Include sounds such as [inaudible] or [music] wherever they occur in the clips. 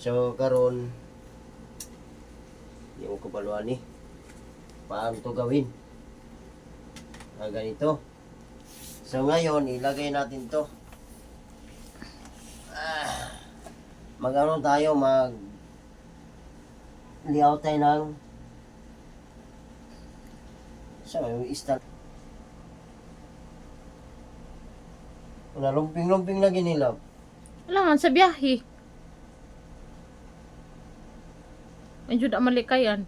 So, karon yung kubaluan ni. Paano to gawin? Ah, ganito. So, ngayon, ilagay natin to. Ah, mag-ano tayo, mag liyaw tayo ng sa yung istan. Wala, lumping-lumping na ginilab. Wala man sa biyahe. Medyo da malikayan.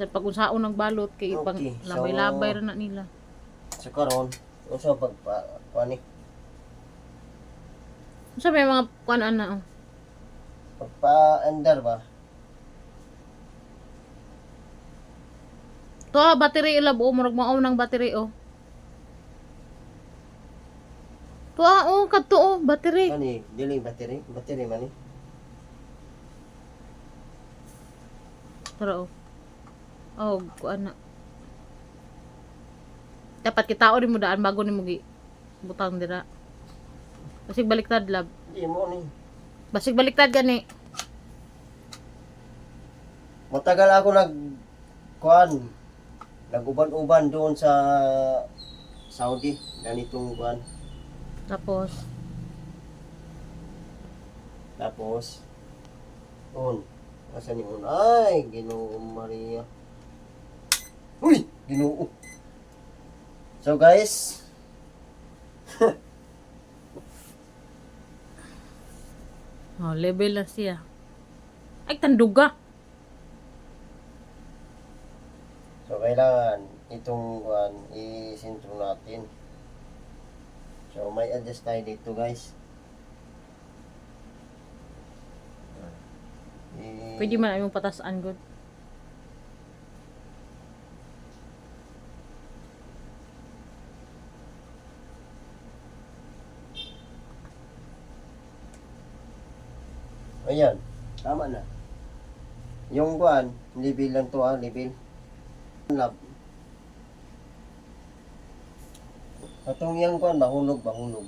Sa pag-unsaon ng balot kay Okay, so- labay-labay ra na nila. Sa karon, usa pag pa, pani, Sa may mga kuan na oh. pagpa-under ba? To battery ilab oh, murag mao ng battery oh. To oh, kadto oh, battery. Kani, dili battery, battery man ni. Tara oh. Oh, kuan na. Dapat kita rin mo daan bago ni mo gi butang dira. Basig baliktad lab. Di mo ni. Basig baliktad gani. Matagal ako nag kuan nag-uban-uban doon sa Saudi ganitong kuan. Tapos Tapos on asa ni on ay Ginoo Maria. Uy, Ginoo. So guys, [laughs] oh, level na siya. Ay tanduga. So, kailangan itong one, i-sintro natin. So, may adjust tayo dito, guys. Pwede man ay mong patasaan good. Ayan, tama na. Yung kuan, level lang to ah, level. Lab. Atong yang kuan, bahulog, bahulog.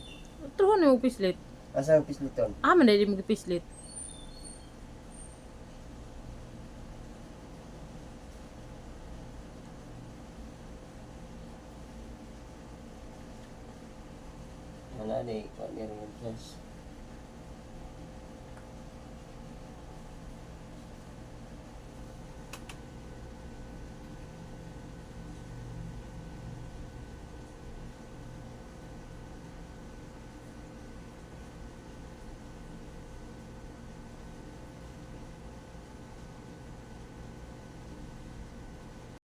Truhan mo pislit. Asa ang pisliton? Ah, man di mo pislit. wala na eh, kung ano yung